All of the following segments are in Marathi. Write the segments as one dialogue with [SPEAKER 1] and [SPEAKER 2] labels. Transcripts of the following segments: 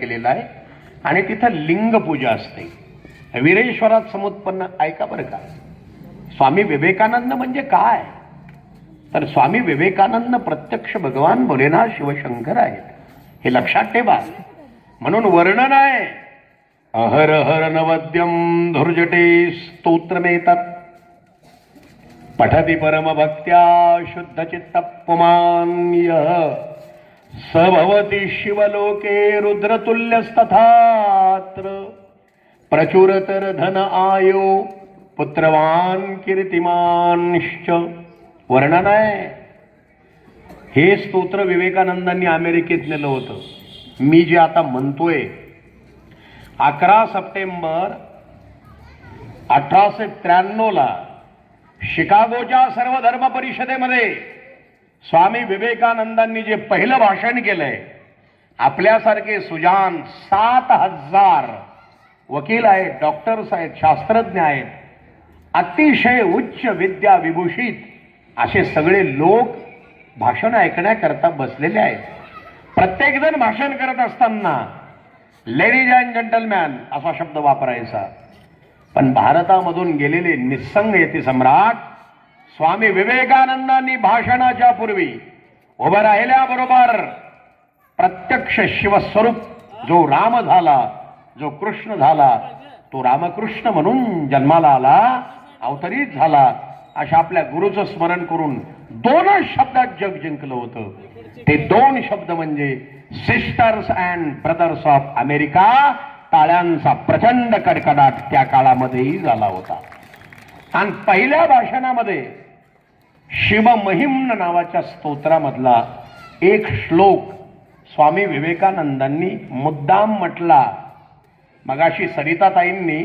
[SPEAKER 1] केलेला आहे. आणि तिथं लिंगपूजा असते. वीरेश्वरात समुत्पन्न ऐका बरं का. स्वामी विवेकानंद म्हणजे काय? तर स्वामी विवेकानंद प्रत्यक्ष भगवान भोलेनाथ शिवशंकर आहेत. हे लक्षात ठेवा. म्हणून वर्णन आहे. अहर हर नवद्यम धुर्जटे स्तोत्रमेतात. पठति परमभक्त्या शुद्धचित्त पुमान्य स सभवती शिवलोके रुद्रतुल्यस्तथात्र। प्रचुरतर धन आयो पुत्रवान कीर्तिमांश्च वर्णन आहे. हे स्तोत्र विवेकानंदांनी अमेरिकेत नेलं होतं. मी जे आता म्हणतोय अकरा सप्टेंबर अठराशे त्र्याण्णवला शिकागोच्या सर्व धर्म परिषदेमध्ये स्वामी विवेकानंदांनी जे पहिलं भाषण केलंय आपल्यासारखे सुजान सात हजार वकील आहेत डॉक्टर्स आहेत शास्त्रज्ञ आहेत अतिशय उच्च विद्या विभूषित असे सगळे लोक भाषण ऐकण्याकरता बसलेले आहेत. प्रत्येकजण भाषण करत असताना लेडीज अँड जंटलमॅन असा शब्द वापरायचा. पण भारतामधून गेलेले निस्संग येते सम्राट स्वामी विवेकानंदांनी भाषणाच्या पूर्वी उभं राहिल्याबरोबर प्रत्यक्ष शिवस्वरूप जो राम झाला जो कृष्ण झाला तो रामकृष्ण म्हणून जन्माला आला अवतरित झाला अशा आपल्या गुरुचं स्मरण करून दोनच शब्दात जग जिंकलं होतं. ते दोन शब्द म्हणजे sisters and brothers of America टाळ्यांचा प्रचंड कडकडाट त्या काळामध्येही झाला होता. आणि पहिल्या भाषणामध्ये शिवमहिम्न नावाच्या स्तोत्रामधला एक श्लोक स्वामी विवेकानंदांनी मुद्दाम म्हटला. मगाशी सरिताताईंनी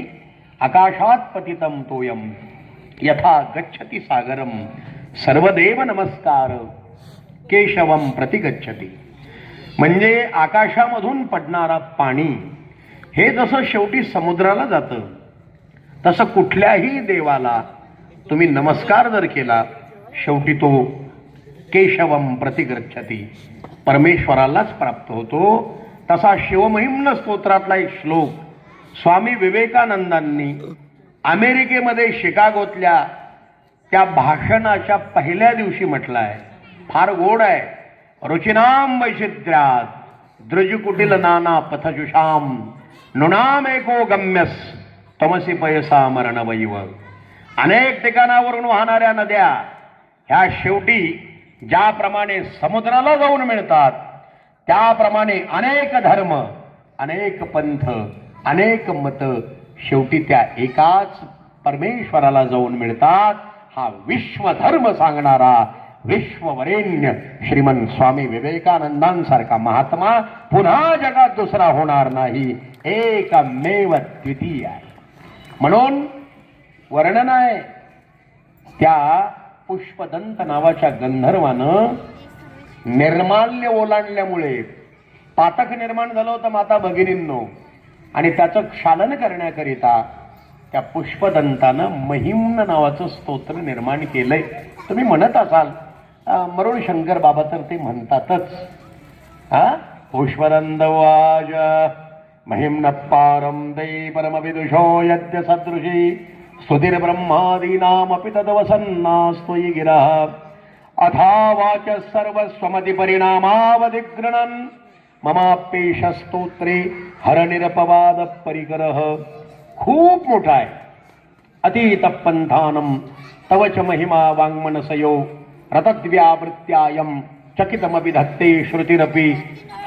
[SPEAKER 1] आकाशात पतितम तोयम यथा गच्छती सागरम सर्वदेव नमस्कार केशवम प्रतिगच्छती. म्हणजे आकाशामधून पडणारा पाणी हे जसं शेवटी समुद्राला जातं तसं कुठल्याही देवाला तुम्ही नमस्कार जर केला शेवटी तो केशवम प्रतिगच्छती. परमेश्वरालाच प्राप्त होतो. तसा शिवमहिम्न स्तोत्रातला एक श्लोक. स्वामी विवेकानंदांनी अमेरिकेमध्ये शिकागोतल्या त्या भाषणाच्या पहिल्या दिवशी म्हटलं आहे फार गोड आहे. रुचिनाम वैचित्र्यात. द्रजकुटिल नाना पथजुषाम. नृणाम एको गम्यस. तमसी पयसा मरण वैव अनेक ठिकाणावरून वाहणाऱ्या नद्या ह्या शेवटी ज्याप्रमाणे समुद्राला जाऊन मिळतात त्याप्रमाणे अनेक धर्म अनेक पंथ अनेक मत शेवटी त्या एकाच परमेश्वराला जाऊन मिळतात. हा विश्वधर्म सांगणारा विश्ववरेण्य श्रीमन स्वामी विवेकानंदांसारखा महात्मा पुन्हा जगात दुसरा होणार नाही एकमेव द्वितीय आहे. म्हणून वर्णन आहे त्या पुष्पदंत नावाच्या गंधर्वानं निर्माल्य ओलांडल्यामुळे पातक निर्माण झालं होतं माता भगिनींनो. आणि त्याचं क्षालन करण्याकरिता त्या पुष्पदंतानं महिम्न नावाचं स्तोत्र निर्माण केलंय. तुम्ही म्हणत असाल मरुण मरुळ शंकर बाबा तर ते म्हणतातच. हा? पुष्पदंत वाज महिम्न पारम दै परमविदुषो यद्य सदृशी सुधीर्ब्रह्मादीनामपि तदवसन्नास्त्वयि गिरः अथा वाच सर्वस्वमति ममापेश स्तोत्रे हरनिरपवाद परिकरः खूप मोठा आहे अतीत तव च महिमा वाङ्मनसयो रथद्व्यावृत्त्यायं चकितमपि धत्ते श्रुतिरपी।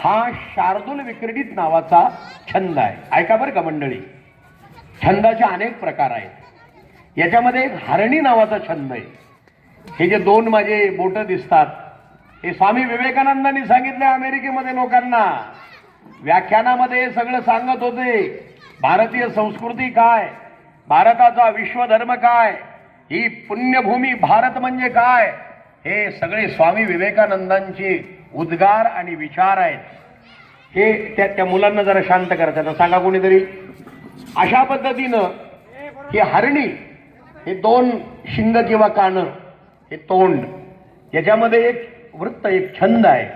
[SPEAKER 1] हा शार्दूल विक्रीडित नावाचा छंद आहे. ऐका बरं का मंडळी? छंदाचे अनेक प्रकार आहेत. याच्यामध्ये एक हरणी नावाचा छंद आहे. हे जे दोन माझे बोट दिसतात हे स्वामी विवेकानंदांनी सांगितलं अमेरिकेमध्ये लोकांना. व्याख्यानामध्ये सगळं सांगत होते भारतीय संस्कृती काय भारताचा विश्वधर्म काय ही पुण्यभूमी भारत म्हणजे काय हे सगळे स्वामी विवेकानंदांचे उद्गार आणि विचार आहेत. हे त्या त्या मुलांना जरा शांत करायचं सांगा कोणीतरी. अशा पद्धतीनं ही हरणी हे दोन शिंग किंवा कानं हे तोंड याच्यामध्ये एक वृत्त एक छंद आहे.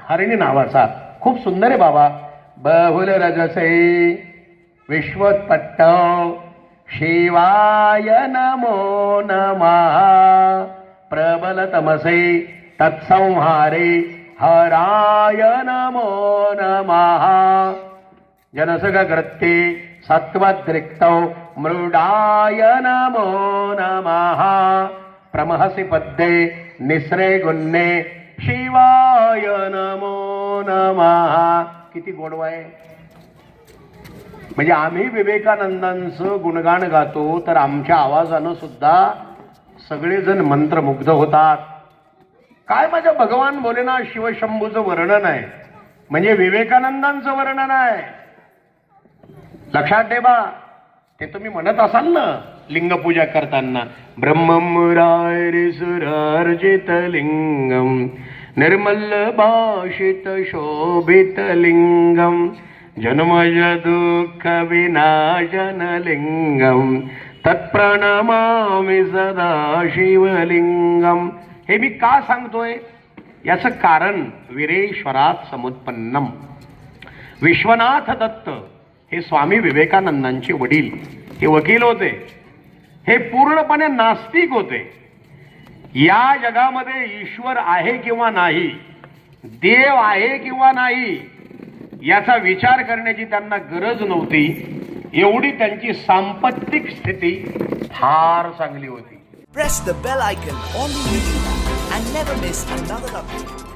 [SPEAKER 1] हरिणी नावाचा. खूप सुंदर आहे बाबा. बहुल रजसे विश्वोत्पत्त शिवाय नमो नमः. प्रबल तमसे तत्संहारे हराय नमो नमः. जनसगकृत्ये सत्त्वद्रिक्तौ मृडाय नमो नमः। प्रमहसि पद्ये निस्रे गुन्ने शिवाय नमो नमः। किती गोडवा आहे म्हणजे आम्ही विवेकानंदांचं गुणगान गातो तर आमच्या आवाजानं सुद्धा सगळेजण मंत्रमुग्ध होतात. काय माझ्या भगवान भोलेनाथ शिवशंभूचं वर्णन आहे? म्हणजे विवेकानंदांचं वर्णन आहे. लक्षात ठेवा. ते तुम्ही म्हणत असाल ना लिंगपूजा करताना ब्रह्ममुरारिसुरार्जित लिंगम निर्मल भाषित शोभित लिंगम जन्मज दुःख विनाशन लिंगम तत्प्रणमामि सदा शिवलिंगम हे मी का सांगतोय? याचं कारण विरेश्वरात समुत्पन्नम. विश्वनाथ दत्त हे स्वामी विवेकानंदांचे वडील हे वकील होते हे पूर्णपणे नास्तिक होते या जगामध्ये ईश्वर आहे किंवा नाही देव आहे किंवा नाही याचा विचार करण्याची त्यांना गरज नव्हती एवढी त्यांची सांपत्तिक स्थिती फार चांगली होती
[SPEAKER 2] Press the bell icon on the YouTube and never miss another update.